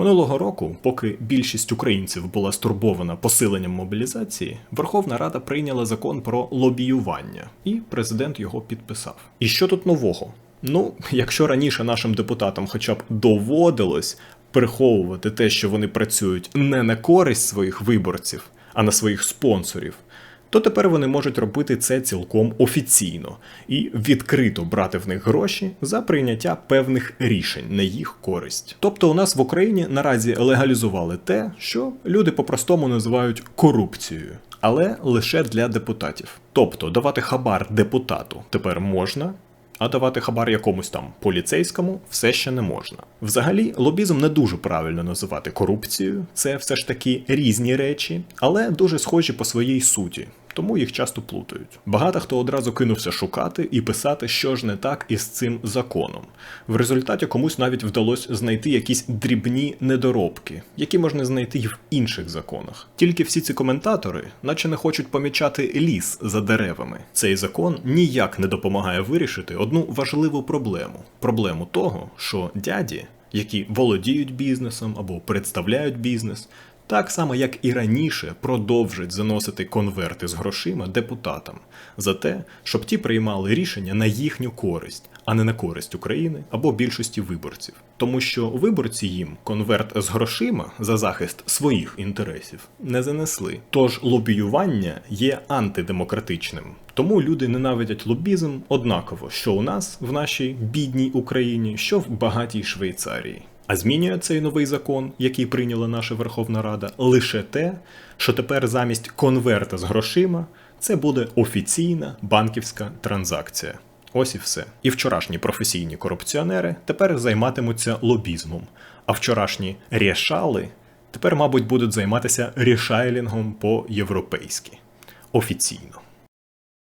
Минулого року, поки більшість українців була стурбована посиленням мобілізації, Верховна Рада прийняла закон про лобіювання, і президент його підписав. І що тут нового? Ну, якщо раніше нашим депутатам хоча б доводилось приховувати те, що вони працюють не на користь своїх виборців, а на своїх спонсорів, то тепер вони можуть робити це цілком офіційно і відкрито брати в них гроші за прийняття певних рішень на їх користь. Тобто у нас в Україні наразі легалізували те, що люди по-простому називають корупцією. Але лише для депутатів. Тобто давати хабар депутату тепер можна, а давати хабар якомусь там поліцейському все ще не можна. Взагалі, лобізм не дуже правильно називати корупцією, це все ж таки різні речі, але дуже схожі по своїй суті. Тому їх часто плутають. Багато хто одразу кинувся шукати і писати, що ж не так із цим законом. В результаті комусь навіть вдалося знайти якісь дрібні недоробки, які можна знайти й в інших законах. Тільки всі ці коментатори, наче не хочуть помічати ліс за деревами. Цей закон ніяк не допомагає вирішити одну важливу проблему: проблему того, що дяді, які володіють бізнесом або представляють бізнес, так само, як і раніше, продовжать заносити конверти з грошима депутатам за те, щоб ті приймали рішення на їхню користь, а не на користь України або більшості виборців. Тому що виборці їм конверт з грошима за захист своїх інтересів не занесли. Тож лобіювання є антидемократичним. Тому люди ненавидять лобізм однаково, що у нас в нашій бідній Україні, що в багатій Швейцарії. А змінює цей новий закон, який прийняла наша Верховна Рада, лише те, що тепер замість конверта з грошима це буде офіційна банківська транзакція. Ось і все. І вчорашні професійні корупціонери тепер займатимуться лобізмом, а вчорашні рішали тепер, мабуть, будуть займатися рішайлінгом по-європейськи офіційно.